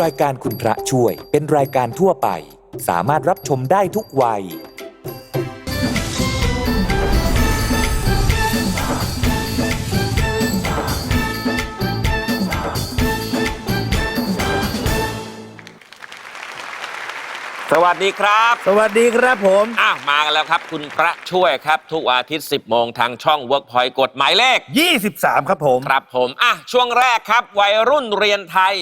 รายการคุณพระช่วยเป็นรายการทั่วไป สามารถรับชมได้ทุกวัย สวัสดีครับ สวัสดีครับผม อ้าวมากันแล้วครับ คุณพระช่วยครับ ทุกวันอาทิตย์ 10 โมงทางช่อง Workpoint กฎหมายเลข 23 ครับผม ครับผม อะ ช่วงแรกครับ วัยรุ่นเรียนไทย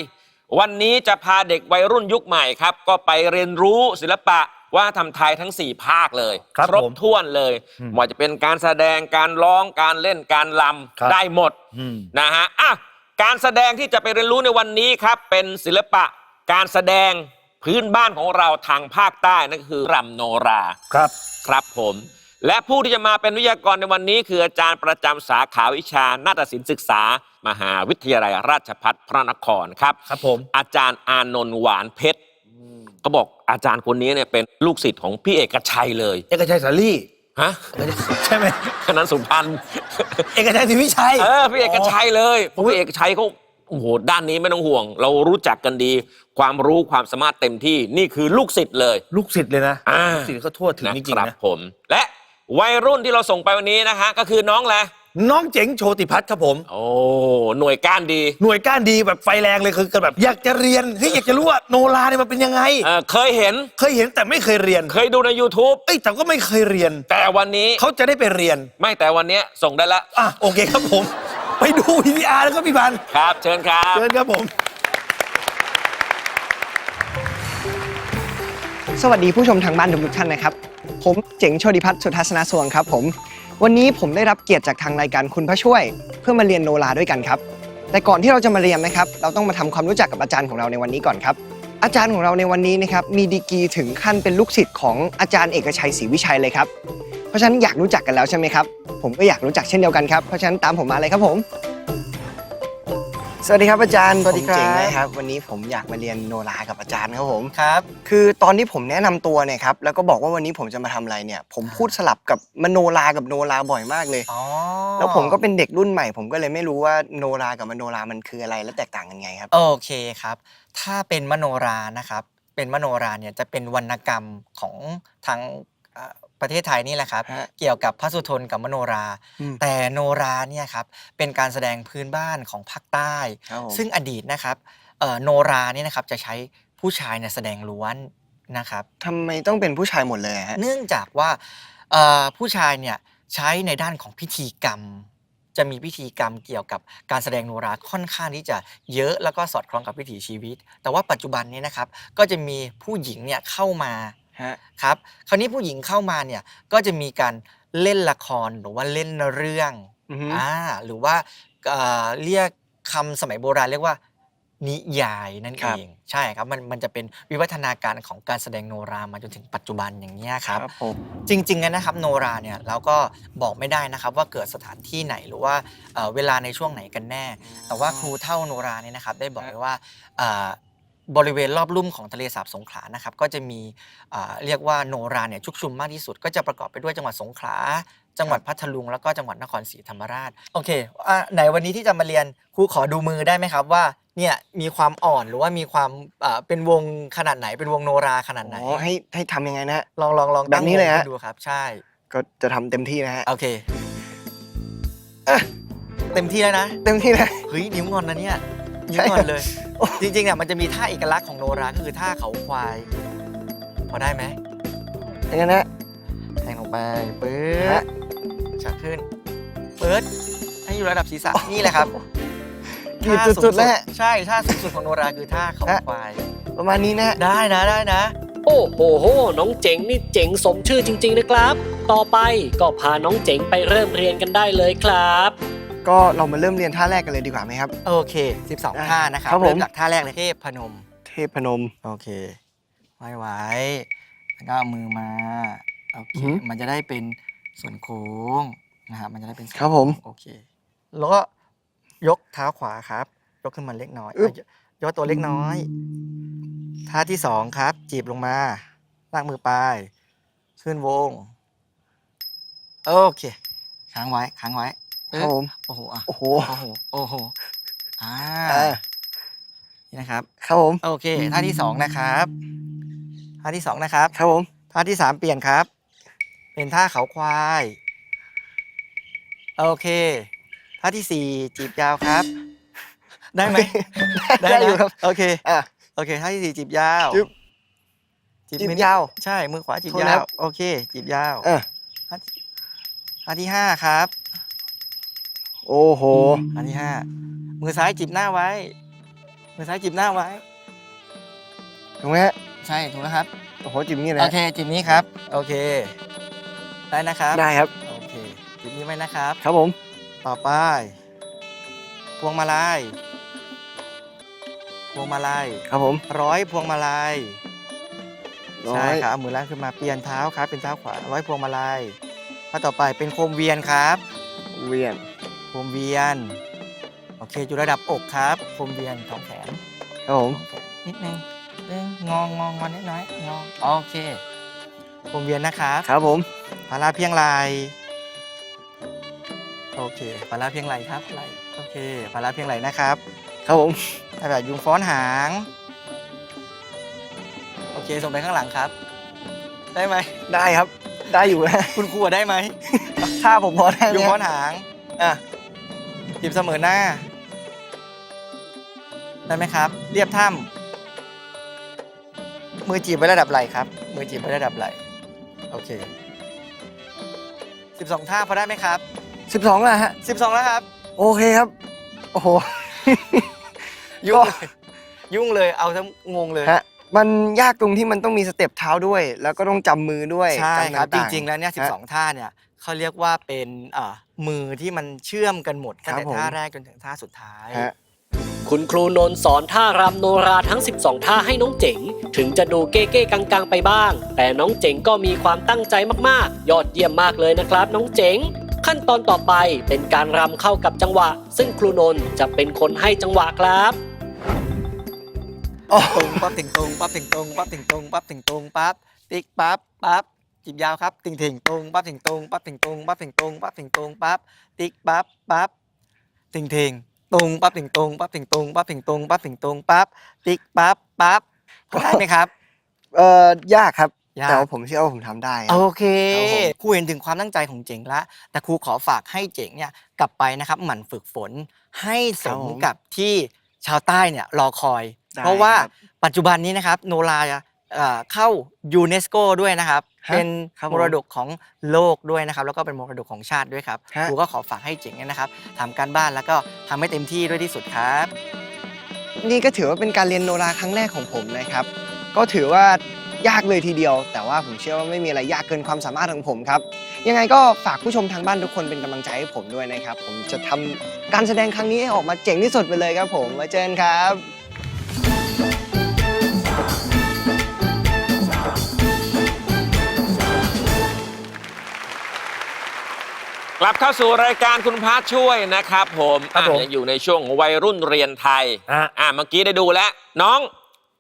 วันนี้จะพาเด็กวัยรุ่นยุคใหม่ครับ ก็ไปเรียนรู้ศิลปะว่าทำไทยทั้ง 4 ภาคเลยครับรบผมถ้วนเลยอืมว่าจะเป็นการแสดงการร้องการเล่นการลครับำได้หมด อืม นะฮะอะการแสดงที่จะไปเรียนรู้ในวันนี้ครับ เป็นศิลปะการแสดงพื้นบ้านของเราทางภาคใต้นั่นก็คือรำโนราครับ ครับผม และผู้ที่จะมาเป็นวิทยากรในวันนี้ คืออาจารย์ประจำสาขาวิชานาฏศิลป์ศึกษา มหาวิทยาลัยราชภัฏพระนครครับครับผม อาจารย์อานนท์หวานเพชรก็บอกอาจารย์คนนี้เนี่ยเป็นลูกศิษย์ของพี่เอกชัยเลยเอกชัยสาลี่ฮะใช่ไหมคณะสุพรรณเอกชัยศรีวิชัยเออพี่เอกชัยเลยเพราะพี่เอกชัยเขาโอ้โหด้านนี้ไม่ต้องห่วง เรารู้จักกันดี ความรู้ความสามารถเต็มที่นี่คือลูกศิษย์เลย ลูกศิษย์เลยนะอ่า ลูกศิษย์เขาทั่วถึงจริงครับๆนะผม และ วัยรุ่นที่เราส่งไปวันนี้นะฮะก็คือน้องแหละน้องเจ๋งโชติพัฒน์ครับผม โอ้หน่วยก้านดี หน่วยก้านดีแบบไฟแรงเลยคือแบบ อยากจะเรียนเฮ้ยอยากจะรู้ว่าโนราเนี่ยมันเป็นยังไง เอ่อเคยเห็นเคยเห็นแต่ไม่เคยเรียน เคยดูใน YouTube เอ้ยแต่ก็ไม่เคยเรียน แต่วันนี้เขาจะได้ไปเรียน ไม่แต่วันนี้ส่งได้แล้วอะโอเคครับผม ไปดูวิดีอาร์แล้วก็พี่พันธุ์ครับ เชิญครับเชิญครับผม สวัสดีผู้ชมทางบ้านทุกๆท่านนะครับ ผมเจ๋งโชติพัฒน์สุทัศนสวงครับผม วันนี้ผมได้รับเกียรติจากทางรายการคุณพระช่วย เพื่อมาเรียนโนราด้วยกันครับ แต่ก่อนที่เราจะมาเรียนนะครับ เราต้องมาทำความรู้จักกับอาจารย์ของเราในวันนี้ก่อนครับ อาจารย์ของเราในวันนี้นะครับมีดีกรีถึงขั้นเป็นลูกศิษย์ของอาจารย์เอกชัยศรีวิชัยเลยครับ เพราะฉะนั้นอยากรู้จักกันแล้วใช่ไหมครับ ผมก็อยากรู้จักเช่นเดียวกันครับ เพราะฉะนั้นตามผมมาเลยครับผม สวัสดีครับอาจารย์สวัสดีครับผมเจ๋งนะครับ วันนี้ผมอยากมาเรียนโนรากับอาจารย์ครับผมครับ คือตอนที่ผมแนะนำตัวเนี่ยครับแล้วก็บอกว่าวันนี้ผมจะมาทำอะไรเนี่ย ผมพูดสลับกับมโนรากับโนราบ่อยมากเลยอ๋อแล้วผมก็เป็นเด็กรุ่นใหม่ ผมก็เลยไม่รู้ว่าโนรากับมโนรามันคืออะไรและแตกต่างกันไงครับ โอเคครับ ถ้าเป็นมโนรานะครับ เป็นมโนราเนี่ยจะเป็นวรรณกรรมของทางเอ่อ ประเทศไทยนี่แหละครับ ฮะเกี่ยวกับพระสุทนกับมโนรา อืม แต่โนราเนี่ยครับเป็นการแสดงพื้นบ้านของภาคใต้ ครับผม ซึ่งอดีตนะครับเอ่อโนราเนี่ยนะครับจะใช้ผู้ชายเนี่ยแสดงล้วนนะครับ ทำไมต้องเป็นผู้ชายหมดเลยอะฮะ เนื่องจากว่าเอ่อผู้ชายเนี่ยใช้ในด้านของพิธีกรรม จะมีพิธีกรรมเกี่ยวกับการแสดงโนราค่อนข้างที่จะเยอะแล้วก็สอดคล้องกับวิถีชีวิต แต่ว่าปัจจุบันนี้นะครับก็จะมีผู้หญิงเนี่ยเข้ามา ฮะ ครับ คราวนี้ผู้หญิงเข้ามาเนี่ยก็จะมีการเล่นละครหรือว่าเล่นเรื่องอือฮึ อ่าหรือว่าเอ่อเรียกคำสมัยโบราณเรียกว่า นิยายนั่นเองใช่ครับมันมันจะเป็นวิวัฒนาการของการแสดงโนรามาจนถึงปัจจุบันอย่างนี้ยครับ ผมจริงๆนะครับโนราเนี่ยเราก็บอกไม่ได้นะครับว่าเกิดสถานที่ไหนหรือว่าเอ่อเวลาในช่วงไหนกันแน่ แต่ว่าครูเท่าโนราเนี่ยนะครับได้บอกไว้ว่าเอ่อ บริเวณรอบลุ่มของทะเลสาบสงขลานะครับก็จะมีเอ่อเรียกว่าโนราเนี่ยชุกชุมมากที่สุด ก็จะประกอบไปด้วยจังหวัดสงขลาจังหวัดพัทลุงแล้วก็จังหวัดนครศรีธรรมราชโอเคอะไหนวันนี้ที่จะมาเรียนครูขอดูมือได้ไหมครับว่าเนี่ยมีความอ่อนหรือว่ามีความเอ่อเป็นวงขนาดไหนเป็นวงโนราขนาดไหนอ๋อให้ให้ทำยังไงนะฮะลองลองลองแบบนี้เลยฮะตั้งวงให้ดูครับ ใช่ ก็จะทำเต็มที่นะฮะโอเคอะเต็มที่แล้วนะ เต็มที่นะเฮ้ยนิ้วงอนนะเนี่ย นิ้ใช่วงอนเลยโอ้จริงๆเนี่ยมันจะมีท่าเอกลักษณ์ของโนราคือท่าเขาควาย พอได้ไหมอย่างนั้นนะแทงลงไปปึ๊ฮะดชักขึ้นปึ๊ดให้อยู่ระดับศีรษะนี่แหละครับหยุดท่าสุดๆแล้วฮะใช่ท่าสูงสุดของโนราคือท่าเขาฮะควาย ประมาณนี้นะฮะได้นะได้นะ โอ้โหโหน้องเจ๋งนี่เจ๋งสมชื่อจริง ๆ นะครับ ต่อไปก็พาน้องเจ๋งไปเริ่มเรียนกันได้เลยครับ ก็เรามาเริ่มเรียนท่าแรกกันเลยดีกว่าไหมครับ โอเค 12 ท่านะครับครับผม เริ่มจากท่าแรกเลยเทพพนม เทพพนม โอเคไว้ไว้แล้วก็เอามือมาโอเคอือหือมันจะได้เป็นส่วนโค้งนะครับมันจะได้เป็นส่วนครับผมโค้งโอเค แล้วก็ยกเท้าขวาครับ ยกขึ้นมาเล็กน้อยอึ๊บ เอ้ยยกตัวเล็กน้อยท่าที่สองครับ จีบลงมาลากมือไปขึ้นวง โอเคค้างไว้ค้างไว้ ครับผม โอ้โหอะโอ้โห โอ้โหโอ้โหอ่าอ่า นี่นะครับครับผม โอเคท่าที่สองนะครับท่าที่สองนะครับครับผม ท่าที่สามเปลี่ยนครับ เป็นท่าเขาควายโอเคท่าที่สี่จีบยาวครับ ได้ไหมได้นะอยู่ครับ โอเคอะ โอเคท่าที่สี่จีบยาวจึ๊บจีบจีบมือยาว ใช่มือขวาจีบโทษยานะวโอเค จีบยาวเออท่าที่ท่าที่ห้าครับ โอ้โหท่าที่ห้ามือซ้ายจีบหน้าไว้ มือซ้ายจีบหน้าไว้ ถูกไหมฮะใช่ถูกแล้วครับ โอ้โหจิมนี่นะโอเคจีบนี้ครับ โอเค ได้นะครับ ได้ครับ โอเคจีบนี้ไว้นะครับ ครับผม ต่อไป พวงมาลัย พวงมาลัย ครับผมร้อยพวงมาลัยร้อยใช่ครับเอามือล่างขึ้นมาเปลี่ยนเท้าครับ เป็นเท้าขวาร้อยพวงมาลัยถ้าต่อไปเป็นโคมเวียนครับ เวียน โคมเวียน โอเค อยู่ระดับอกครับโคมเวียนของแขนครับผม นิดนึงนึงงองงองงอนนิดน้อยงองโอเคโคมเวียนนะครับ ครับผม พาราเพียงไหลโอเคพาราเพียงไหลครับไหลโอเคพาราเพียงไหลนะครับครับผม ถ้าแบบยุงฟ้อนหาง โอเค ส่งไปข้างหลังครับ ได้ไหม ได้ครับ ได้อยู่นะ คุณครูอะได้ไหม ถ้าผมพอได้ไหมยุงฮะฟ้อนหางอะ จีบเสมอหน้า ได้ไหมครับ เรียบถ้ำมือจีบไว้ระดับไหล่ครับ มือจีบไว้ระดับไหล่โอเค12ท่าพอได้ไหมครับสิบสองแล้วฮะ12แล้วครับ โอเคครับ โอ้โห ยุ่งเลยยุ่งเลยเอาทั้งงงเลยฮะมันยากตรงที่มันต้องมีสเต็ปเท้าด้วย แล้วก็ต้องจำมือด้วยใช่ครับจต่าๆริงๆแล้วเนี่ยฮะ12ท่าเนี่ยเขาเรียกว่าเป็นอ่า มือที่มันเชื่อมกันหมดตั้งแต่ครับผมท่าแรกจนถึงท่าสุดท้าย ฮะ คุณครูนนท์สอนท่ารำโนราทั้ง 12 ท่าให้น้องเจ๋ง ถึงจะดูเก้ๆกังๆไปบ้าง แต่น้องเจ๋งก็มีความตั้งใจมากๆ ยอดเยี่ยมมากเลยนะครับ น้องเจ๋ง ขั้นตอนต่อไปเป็นการรำเข้ากับจังหวะ ซึ่งครูนนท์จะเป็นคนให้จังหวะครับ ตรงปั๊บติงตรงปั๊บติงตรงปั๊บติงตรงปั๊บติงตรงปั๊บติ๊กปั๊บปั๊บ จีบยาวครับติงถิงตรงปั๊บติงตรงปั๊บติงตรงปั๊บติงตรงปั๊บติงตรงปั๊บติ๊กปั๊บปั๊บติงถิงตรงปั๊บติงตรงปั๊บติงตรงปั๊บติงตรงปั๊บติงตรงปั๊บติ๊กปั๊บปั๊บพอได้ไหมครับ เอ่อยากครับ ยาก แต่ว่าผมเชื่อว่าผมทำได้ครับ โอเคครับผม ครูเห็นถึงความตั้งใจของเจ๋งละแต่ครูขอฝากให้เจ๋งเนี่ยกลับไปนะครับหมั่นฝึกฝนให้สมกับที่ชาวใต้เนี่ยรอคอย ได้เพราะว่าครับ ปัจจุบันนี้นะครับโนราเอ่อเข้ายูเนสโกด้วยนะครับฮะ เป็นครับผมมรดกของโลกด้วยนะครับ แล้วก็เป็นมรดกของชาติด้วยครับฮะ ครูก็ขอฝากให้เจ๋งเนี่ยนะครับทำการบ้านแล้วก็ทำให้เต็มที่ด้วยที่สุดครับ นี่ก็ถือว่าเป็นการเรียนโนราครั้งแรกของผมนะครับ ก็ถือว่ายากเลยทีเดียว แต่ว่าผมเชื่อว่าไม่มีอะไรยากเกินความสามารถของผมครับ ยังไงก็ฝากผู้ชมทางบ้านทุกคนเป็นกำลังใจให้ผมด้วยนะครับ ผมจะทำการแสดงครั้งนี้ให้ออกมาเจ๋งที่สุดไปเลยครับผมมาเจอกันครับ กลับเข้าสู่รายการคุณพระช่วยนะครับผมครับผมอะยังอยู่ในช่วงของวัยรุ่นเรียนไทยฮะอ่าเมื่อกี้ได้ดูแล้ว น้อง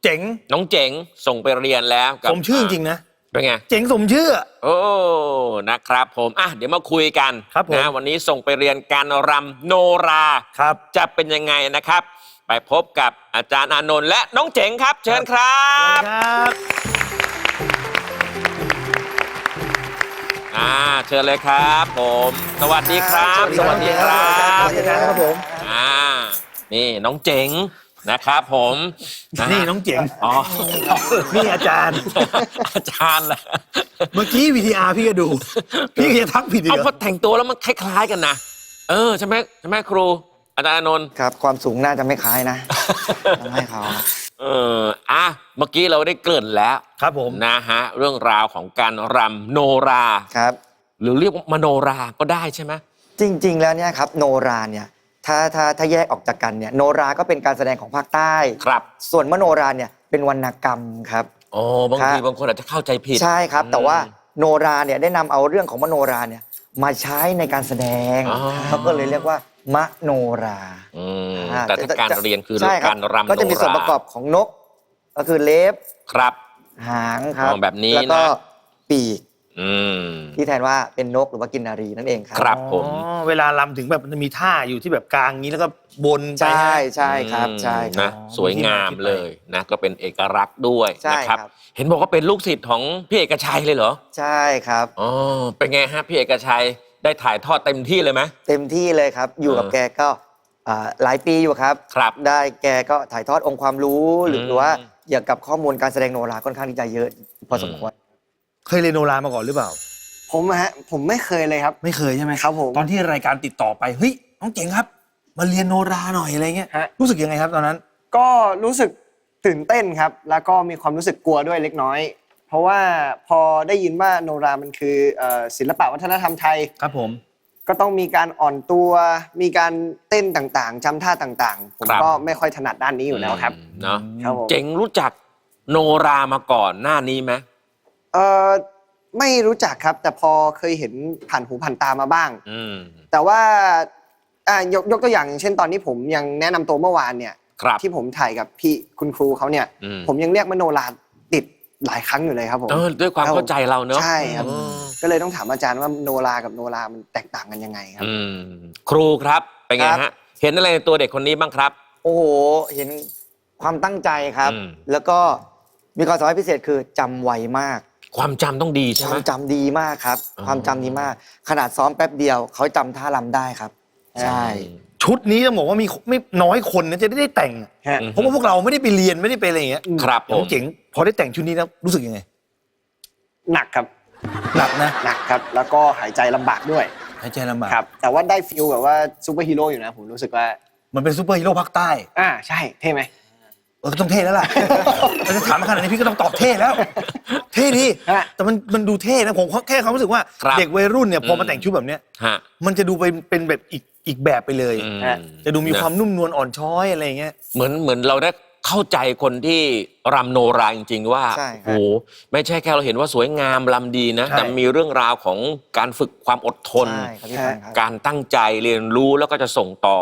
เจ๋งน้องเจ๋งส่งไปเรียนแล้วกับสมชื่อจริงๆนะ เป็นไง เจ๋งสมชื่อ โอ้ นะครับผม อะ เดี๋ยวมาคุยกันครับผม นะ วันนี้ส่งไปเรียนการรำโนรา ครับ จะเป็นยังไงนะครับ ไปพบกับอาจารย์อานนท์และน้องเจ๋งครับ เชิญครับ ครับ อ่าเชิญเลยครับ ผม สวัสดีครับ สวัสดีครับสวัสดีครับผมอ่านี่น้องเจ๋งนะครับผมะนี่น้องเจ๋งอ๋อนี่อาจารย์ อาจารย์ล่ะเมื่อกี้วีทีอาร์พี่ก็ดู พี่ก็จะทักผิดอีกเอาเหรพออแต่งตัวแล้วมันคล้ายๆกันนะเออใช่ไหมใช่ไหมครูอาจารย์อานนท์ครับ ความสูงน่าจะไม่คล้ายนะ ทำให้เขา เอออะเมื่อกี้เราได้เกริ่นแล้วครับผมนะฮะเรื่องราวของการรำโนรา ครับ หรือเรียกว่ามโนราก็ได้ใช่ไหมจริง ๆ แล้วเนี่ยครับโนราเนี่ยถ้าถ้าถ้าแยกออกจากกันเนี่ยโนราก็เป็นการแสดงของภาคใต้ ครับส่วนมโนราเนี่ยเป็นวรรณกรรมครับโอ้บางทีครับบางคนอาจจะเข้าใจผิด ใช่ครับ แต่อืมว่าโนราเนี่ยได้นำเอาเรื่องของมโนราเนี่ยมาใช้ในการแสดงอ๋อ เขาก็เลยเรียกว่า มโนราอืมอ่แต่ถ้าการเรียนคือใช่คการรำโนราก็จะมีส่วนประกอบของนก ก็คือเล็บครับ หางครับอ๋อแบบนี้แล้วก็นะ ปีกอืม ที่แทนว่าเป็นนกหรือว่ากินนารีนั่นเองครับ ครับผม อ๋อเวลาลำถึงแบบมันจะมีท่าอยู่ที่แบบกลางอย่างนี้แล้วก็บนไป ใช่นะใช่ครับใช่ครันะบสวยงามเลยนะก็เป็นเอกลักษณ์ด้วยใช่นะครับ ครับ เห็นบอกว่าเป็นลูกศิษย์ของพี่เอกชัยเลยเหรอใช่ครับ อ๋อเป็นไงฮะพี่เอกชัย ได้ถ่ายทอดเต็มที่เลยไหม เต็มที่เลยครับ อยู่กับเออแกก็อ่าหลายปีอยู่ครับ ครับได้แกก็ถ่ายทอดองค์ความรู้หรืออืมหรือว่าเกี่ยวกับข้อมูลการแสดงโนราค่อนข้างที่จะเยอะพอสมควรเคยเรียนโนรามาก่อนหรือเปล่า ผมอะฮะผมไม่เคยเลยครับ ไม่เคยใช่ไหมครับผมตอนที่รายการติดต่อไปเฮ้ยน้องเจ๋งครับ มาเรียนโนราหน่อยอะไรเงี้ยฮะ รู้สึกยังไงครับตอนนั้น ก็รู้สึกตื่นเต้นครับ แล้วก็มีความรู้สึกกลัวด้วยเล็กน้อย เพราะว่าพอได้ยินว่าโนรามันคือเอ่อศิลปะวัฒนธรรมไทยครับผม ก็ต้องมีการอ่อนตัวมีการเต้นต่างๆจำท่าต่างๆ ผมครับ ก็ไม่ค่อยถนัดด้านนี้อยู่แล้วครับ อืมเนาะครับผม เจ๋งรู้จักโนรามาก่อนหน้านี้ไหมเออไม่รู้จักครับ แต่พอเคยเห็นผ่านหูผ่านตามาบ้าง อืมแต่ว่าอ่ายกยกตัวอย่างอย่างเช่นตอนนี้ผมยังแนะนำตัวเมื่อวานเนี่ย ครับที่ผมถ่ายกับพี่คุณครูเขาเนี่ย อืม ผมยังเรียกมโนราติด หลายครั้งอยู่เลยครับผมเออด้วยความครับผมเข้าใจเราเนอะใช่ครับ อืมก็เลยต้องถามอาจารย์ว่าโนรากับโนรามันแตกต่างกันยังไงครับ อืมครูครับเป็นไงครัฮะบ เห็นอะไรในตัวเด็กคนนี้บ้างครับ โอ้โห เห็นความตั้งใจครับ อืม แล้วก็มีความสามารถพิเศษคือจำไวมาก ความจำต้องดีใช่คไหม วามจำดีมากครับ อ๋อ ความจำดีมาก ขนาดซ้อมแป๊บเดียว เขาจำท่ารำได้ครับ ใช่ ชุดนี้ต้องบอกว่ามีไม่น้อยคนนะจะได้แต่ง ฮะอืมเพราะว่าพวกเราไม่ได้ไปเรียนไม่ได้ไปอะไรอย่างเงี้ยครับผน้อมงเจ๋งพอได้แต่งชุดนี้แล้วรู้สึกยังไงหนักครับหนักนะหนักครับ แล้วก็หายใจลำบากด้วยหายใจลำบากครับ แต่ว่าได้ฟิลแบบว่าซูเปอร์ฮีโร่อยู่นะ ผมรู้สึกว่า มันเป็นซูเปอร์ฮีโร่ภาคใต้อ่าใช่เท่ไหม เออก็ต้องเท่แล้วล่ะเราจะถามมาขนาดนี้พี่ก็ต้องตอบเท่แล้ว เท่ดีฮะ แต่มันมันดูเท่นะผมแค่ความรู้สึกว่าครับเด็กวัยรุ่นเนี่ยพอมาอืม แต่งชุดแบบเนี้ย ฮะ มันจะดูไปเป็นแบบอีก อีกแบบไปเลยอืมฮะจะดูมีนะความนุ่มนวลอ่อนช้อยอะไรอย่างเงี้ย เหมือนเหมือนเราได้เข้าใจคนที่รำโนราจริง ๆ ว่าใช่ครับโอ้โหไม่ใช่แค่เราเห็นว่าสวยงามรำดีนะ ใช่ แต่มีเรื่องราวของการฝึกความอดทน ใช่ครับพี่พันธุ์ครับ การตั้งใจเรียนรู้แล้วก็จะส่งต่อ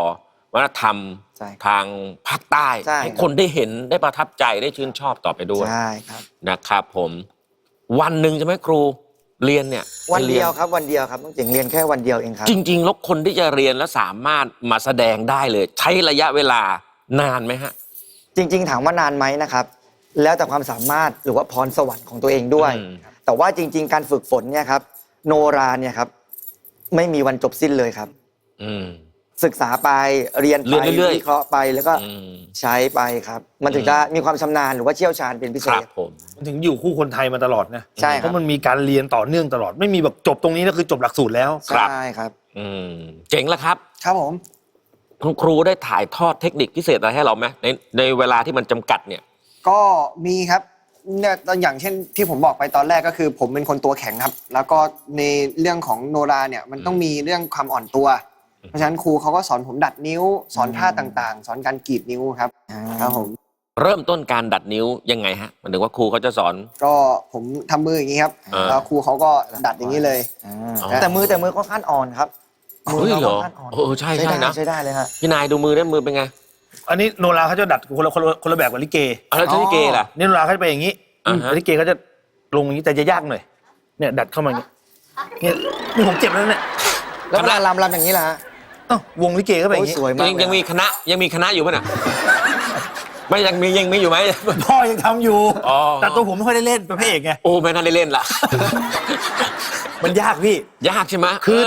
วัฒนธรรมใช่ครับทางภาคใต้ใช่ให้ครับคนได้เห็นได้ประทับใจได้ชื่นชอบต่อไปด้วยใช่ครับ นะครับ ผม วันหนึ่งใช่ไหมครู เรียนเนี่ยวันเดียวรีนครับวันเดียวครับต้องเจ๋งเรียนแค่วันเดียวเองครับ จริงๆแล้วคนที่จะเรียนแล้วสามารถมาแสดงได้เลย ใช้ระยะเวลานานไหมฮะ จริง ๆ ถามว่านานไหมนะครับ แล้วแต่ความสามารถหรือว่าพรสวรรค์ของตัวเองด้วย อืม แต่ว่าจริง ๆ การฝึกฝนเนี่ยครับ โนราเนี่ยครับ ไม่มีวันจบสิ้นเลยครับ อืม ศึกษาไปเรียนเรีไปยนเรื่อยๆ วิเคราะห์ไปแล้วก็อืม ใช้ไปครับ มันถึงอืมจะมีความชำนาญหรือว่าเชี่ยวชาญเป็นพิเศครับษผม มันถึงอยู่คู่คนไทยมาตลอดนะใช่เพครับราะมันมีการเรียนต่อเนื่องตลอด ไม่มีแบบจบตรงนี้นะคือจบหลักสูตรแล้ว ครับ ใช่ครับ อืมเจ๋งแล้วครับ ครับผม คุณครูได้ถ่ายทอดเทคนิคพิเศษอะไรให้เราไหมในในเวลาที่มันจำกัดเนี่ย ก็มีครับเนี่ยตอนอย่างเช่นที่ผมบอกไปตอนแรกก็คือ ผมเป็นคนตัวแข็งครับ แล้วก็ในเรื่องของโนราเนี่ยมันต้องมีเรื่องความอ่อนตัว เพราะฉะนั้นครูเขาก็สอนผมดัดนิ้ว สอนท่าต่างๆ สอนการกรีดนิ้วครับอ่าครับผมเริ่มต้นการดัดนิ้วยังไงฮะหมันถึงว่าครูเขาจะสอน ก็ผมทำมืออย่างนี้ครับอ่า แล้วครูเขาก็ดัดอย่างนี้เลย อ่าอ๋อ แต่มือแต่มือค่อนข้างอ่อนครับมืเฮ้ยเหรอค่อนข้างอ่อนเออใช่ใช้ใช่ได้นะ ใช้ได้เลยฮะ พี่นายดูมือได้มือเป็นไงอันนี้โนราเขาจะดัดคนละคนละคนละแบบกับลิเกเอาแล้วที่เกล่ะ นี่โนราเขาจะไปอย่างนี้อ่าฮะลิเกเขาจะลงอย่างนี้แต่จะยากหน่อยเนี่ยดัดเข้ามาอย่างนี้เนี่ยนี่ผมเจ็บแล้วเนี่ยแล้วเวลาลำลำอย่างนี้ล่ะฮะ เอ้าวงลิเกเข้าไปอโอ้ย่ายงนี้สวยมากยังเลยังมีคณะยังมีคณะอยู่ป่ะน่ะ ไม่ยังมียังมีอยู่ไหม พ่อยังทำอยู่ อ๋อ แต่ตัวผมไม่ค่อยได้เล่นเป็นพระเอกไง โอ้ไม่น่าได้เล่นละมันยากพี่ ยากใช่ไหมคือ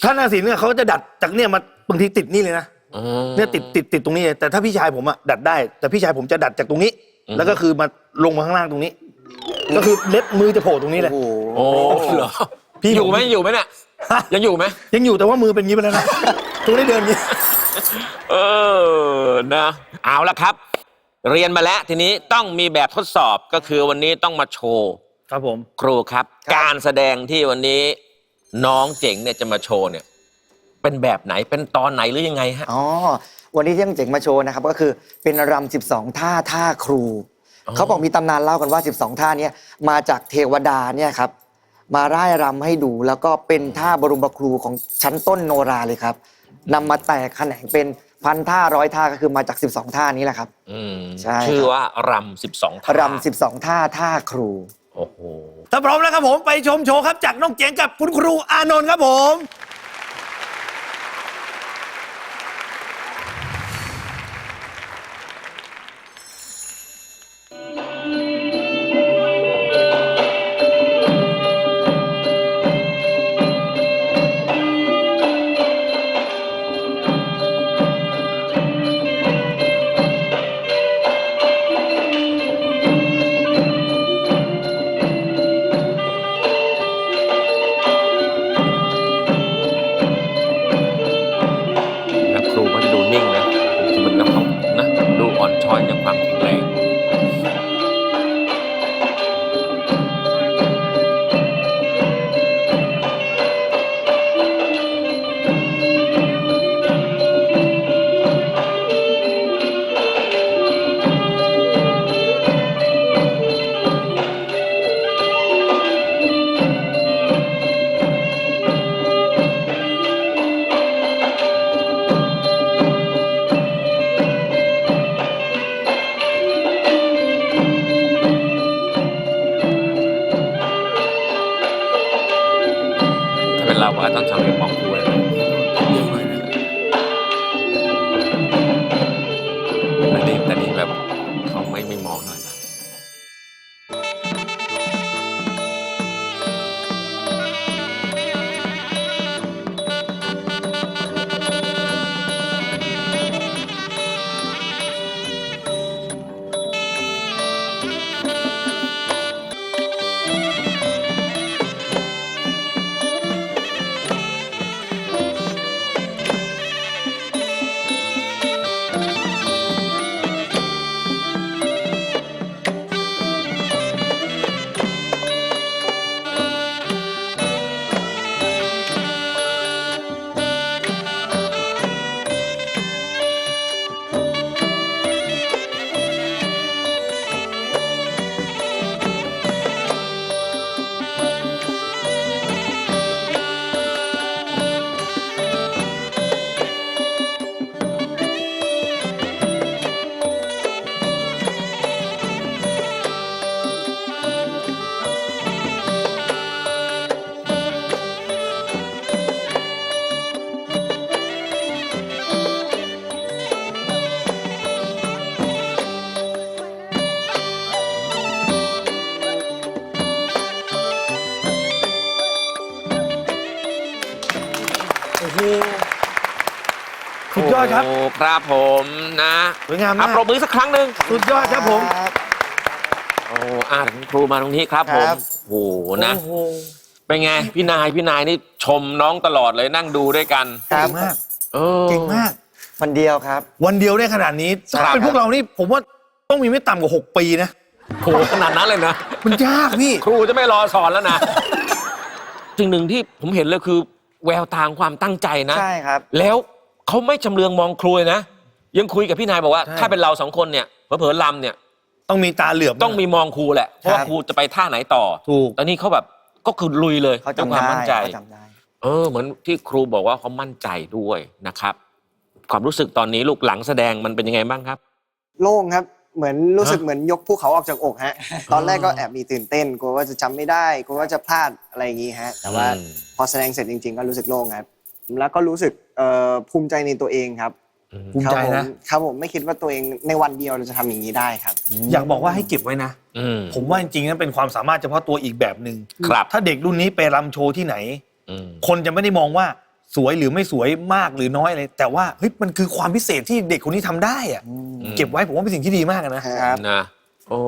เถ้าหน้าศิลป์เนี่ยเขาจะดัดจากเนี่ยมาบางทีติดนี่เลยนะอืมเนี่ยติดติดติดตรงนี้เลยแต่ถ้าพี่ชายผมอะดัดได้ แต่พี่ชายผมจะดัดจากตรงนี้อืมแล้วก็คือมาลงมาข้างล่างตรงนี้ ก็คือเล็บมือจะโผล่ตรงนี้เลย โอ้โหโอ้เหรอพี่อยู่ไหมผม อยู่ไหมเนี่ยฮะ ยังอยู่ไหม ยังอยู่แต่ว่ามือเป็นอย่างนี้ไปแล้วนะตัวได้เดินอย่างนี้ เออ นะ เอาละครับ เรียนมาแล้วทีนี้ต้องมีแบบทดสอบก็คือวันนี้ต้องมาโชว์ ครับผม ครูครับ การแสดงที่วันนี้น้องเจ๋งเนี่ยจะมาโชว์เนี่ย เป็นแบบไหนเป็นตอนไหนหรือยังไงฮะ อ๋อ วันนี้ที่ยังเจ๋งมาโชว์นะครับ ก็คือเป็นรำ12 ท่าท่าครูอ๋อเขาบอกมีตำนานเล่ากันว่า 12 ท่าเนี้มาจากเทวดาเนี่ยครับ มาร่ายรำให้ดู แล้วก็เป็นท่าบรมครูของชั้นต้นโนราเลยครับนำมาแตกแขนงเป็นพันท่าร้อยท่าก็คือมาจาก 12 ท่านี้แหละครับ อืมใช่ครับ ชื่อว่ารำสิบสองท่ารำ12 ท่าท่าครู โอ้โอ้โหถ้าพร้อมแล้วครับผมไปชมโชว์ครับจากน้องเจ๋งกับคุณครูอานนท์ครับผม อดครับ โอ้ครับผมนะสวยงามอะมากปรบมือสักครั้งหนึ่งสุดยอดครับผม โอ้อ่าคุณครูมาตรงนี้ครับผมครับ โอ้โหนะ โอ้โหเป็นไง พี่นายพี่นายนี่ชมน้องตลอดเลยนั่งดูด้วยกันครัเก่บงมากเออ เก่งมากวันเดียวครับ วันเดียวได้ขนาดนี้ครับถ้าเป็นพวกเรานี่ผมว่าต้องมีไม่ต่ำกว่า 6 ปีนะ โหขนาดนั้นเลยนะ มันยากพี่ ครูจะไม่รอสอนแล้วนะ สิ่งหนึ่งที่ผมเห็นเลยคือ แววตาของความตั้งใจนะ ใช่ครับ แล้ว เขาไม่ชำเลืองมองครูเลยนะ ยังคุยกับพี่นายบอกว่า ใช่ ถ้าเป็นเราสองคนเนี่ยเผลอๆลำเนี่ย ต้องมีตาเหลือบ ต้องมีมองครูแหละ เพราะว่าครับ ครูจะไปท่าไหนต่อถูก ตอนนี้เขาแบบก็คือลุยเลยเขาด้วยจำความได้มั่นใจ เขาจำได้ เออเหมือนที่ครูบอกว่าเขามั่นใจด้วยนะครับ ความรู้สึกตอนนี้ลูกหลังแสดงมันเป็นยังไงบ้างครับ โล่งครับ เหมือนรู้สึกฮะเหมือนยกภูเขาออกจากอกฮะ ตอนแรกก็แอบมีตื่นเต้นกลัวว่าจะจำไม่ได้กลัวว่าจะพลาดอะไรอย่างงี้ฮะ แต่ว่าอืม พอแสดงเสร็จจริง ๆ ก็รู้สึกโล่งครับ แล้วก็รู้สึกเอ่อภูมิใจในตัวเองครับภูมิใจครับผนะครับผมไม่คิดว่าตัวเองในวันเดียวเราจะทำอย่างนี้ได้ครับ อยากบอกว่าให้เก็บไว้นะอืมผมว่าจริงๆนั้นเป็นความสามารถเฉพาะตัวอีกแบบหนึ่งครับถ้าเด็กรุ่นนี้ไปรำโชว์ที่ไหนอืมคนจะไม่ได้มองว่าสวยหรือไม่สวยมากหรือน้อยอะไรแต่ว่าเฮ้ยมันคือความพิเศษที่เด็กคนนี้ทำได้อะอืมเก็บไว้ผมว่าเป็นสิ่งที่ดีมากอะนะครับนะโอ้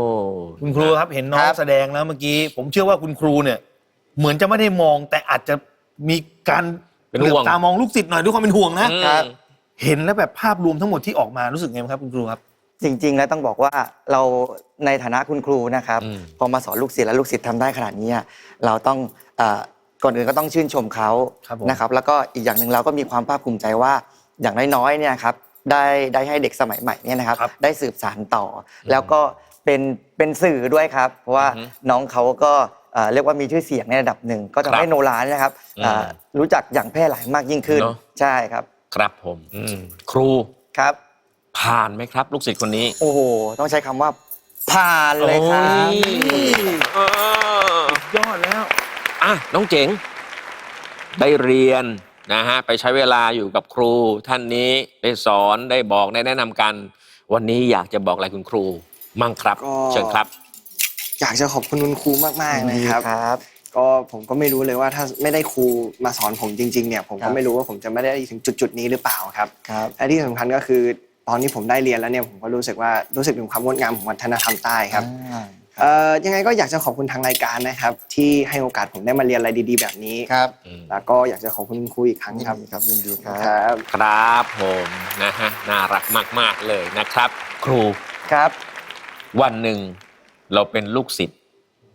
คุณครูครับเห็นน้องครับแสดงแล้วเมื่อกี้ ผมเชื่อว่าคุณครูเนี่ย เหมือนจะไม่ได้มองแต่อาจจะมีการ เป็นเหลืห่อวงบตามองลูกศิษย์หน่อยด้วยความเป็นห่วงนะอืม ครับ เห็นแล้วแบบภาพรวมทั้งหมดที่ออกมารู้สึกไงบ้างครับคุณครูครับ จริง ๆ แล้วต้องบอกว่าเราในฐานะคุณครูนะครับอืม พอมาสอนลูกศิษย์แล้วลูกศิษย์ทำได้ขนาดนี้อะเราต้องเอ่อก่อนอื่นก็ต้องชื่นชมเขาครับผม นะครับ แล้วก็อีกอย่างหนึ่งเราก็มีความภาคภูมิใจว่าอย่างน้อยๆเนี่ยครับได้ได้ให้เด็กสมัยใหม่เนี่ยนะครับครับได้สืบสานต่ออแล้วก็เป็นเป็นสื่อด้วยครับ เพราะว่าอือฮึ น้องเขาก็ เอ่อเรียกว่ามีชื่อเสียงในระดับหนึ่ง ก็ครัทำบให้โนราเนี่ยนะครับเอ่ออมรู้จักอย่างแพร่หลายมากยิ่งขึ้นเนอะใช่ครับ ครับผมอืมครูครับ ผ่านไหมครับ ลูกศิษย์คนนี้ โอ้โหต้องใช้คำว่าผ่านเลยครับโอ้ยเออยอดแล้วอะน้องเจ๋ง ได้เรียนนะฮะไปใช้เวลาอยู่กับครูท่านนี้ได้สอนได้บอกได้แนะนำกัน วันนี้อยากจะบอกอะไรคุณครู มั่งครับก็เชิญครับ อยากจะขอบคุณคุณครูมากๆเลยครับครับ ก็ผมก็ไม่รู้เลยว่าถ้าไม่ได้ครูมาสอนผมจริงๆเนี่ยผมครัก็บ ไม่รู้ว่าผมจะไม่ได้ถึงจุดๆนี้หรือเปล่าครับครับ และที่สำคัญก็คือตอนที่ผมได้เรียนแล้วเนี่ยผมก็รู้สึกว่ารู้สึกถึงความงดงามของวัฒนธรรมใต้ครับอ่าเอ่อยังไงก็อยากจะขอบคุณทางรายการนะครับ ที่ให้โอกาสผมได้มาเรียนอะไรดี ๆ แบบนี้ ครับแล้วก็อยากจะขอบคุณคุณครูอีกครั้งครับยินดีครับยินดีครับ ครับ ครับผมนะฮะน่ารักมาก ๆ เลยนะครับ ครูครับ วันหนึ่ง เราเป็นลูกศิษย์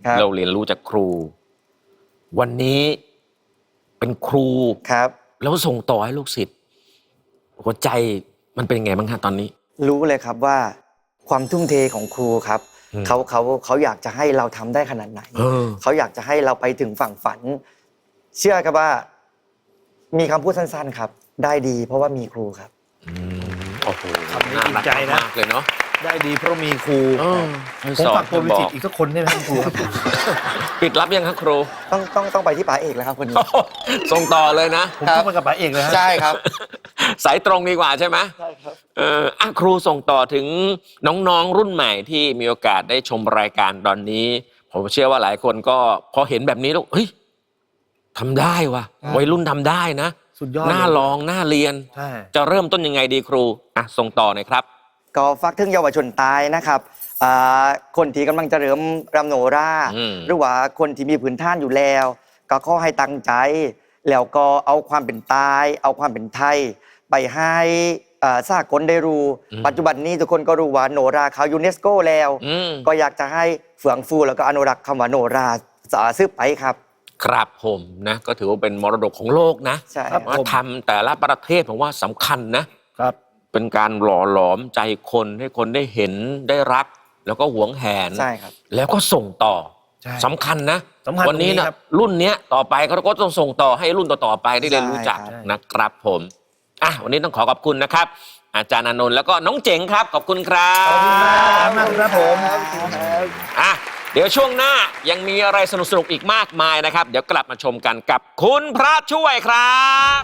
ครับเราเรียนรู้จากครู วันนี้เป็นครูครับ แล้วส่งต่อให้ลูกศิษย์หัวใจมันเป็นยังไงบ้างฮะตอนนี้ รู้เลยครับว่าความทุ่มเทของครูครับอืม เขาเขาเขาอยากจะให้เราทำได้ขนาดไหน เออ เขาอยากจะให้เราไปถึงฝั่งฝัน เชื่อครับว่า มีคำพูดสั้น ๆ ครับ ได้ดี เพราะว่ามีครูครับอืมโอ้โหคำนี้น่ารักจริงใจนะ มากๆเลยเนาะ ได้ดีเพราะมีครูเออให้ผมสอนฝากตัวให้เป็นบอจิตกอีกสักคนได้ไหมครับครูครับปิดรับยังครับครู ต้องต้องต้องไปที่ป๋าเอกแล้วครับคนนี้ส่งต่อเลยนะผมต้องไปกับป๋าเอกเลยฮะใช่ครับ สายตรงดีกว่าใช่ไหมใช่ครับเอออะครูส่งต่อถึงน้องๆรุ่นใหม่ที่มีโอกาสได้ชมรายการตอนนี้ ผมเชื่อว่าหลายคนก็พอเห็นแบบนี้แล้วเฮ้ยทำได้ว่ะครับวัยรุ่นทำได้นะสุดยอดน่าเลยลองน่าเรียนใช่จะเริ่มต้นยังไงดีครูอะส่งต่อหน่อยครับ ก็ฟักถึงเยาวชนตายนะครับอ่าคนที่กำลังจะเริ่มรำโนราอืม หรือว่าคนที่มีพื้นฐานอยู่แล้ว ก็ขอให้ตั้งใจ แล้วก็เอาความเป็นตาย เอาความเป็นไทย ไปให้อ่าสากลได้รู้ ปัจจุบันนี้ทุกคนก็รู้ว่าโนราเขายูเนสโกแล้ว อืม ก็อยากจะให้เฟื่องฟูแล้วก็อนุรักษ์คำว่าโนราสาซึบไปครับ ครับผมนะก็ถือว่าเป็นมรดกของโลกนะใช่ ครับว่าทำแต่ละประเทศผมว่าสำคัญนะครับ เป็นการหล่อหลอมใจคนให้คนได้เห็นได้รัก แล้วก็หวงแหน ใช่ครับ แล้วก็ส่งต่อใช่สำคัญนะสำคัญวันนี้ตรงนี้นะครับรุ่นเนี้ยต่อไปเขาก็ต้องส่งต่อให้รุ่นต่อๆไปได้เรียนรู้จักใช่ครับ นะครับผมอะวันนี้ต้องขอขอบคุณนะครับ อาจารย์อานนท์แล้วก็น้องเจ๋งครับขอบคุณครับขอบคุณครับมากครับผม อะเดี๋ยวช่วงหน้ายังมีอะไรสนุกๆอีกมากมายนะครับ เดี๋ยวกลับมาชมกันกับคุณพระช่วยครับ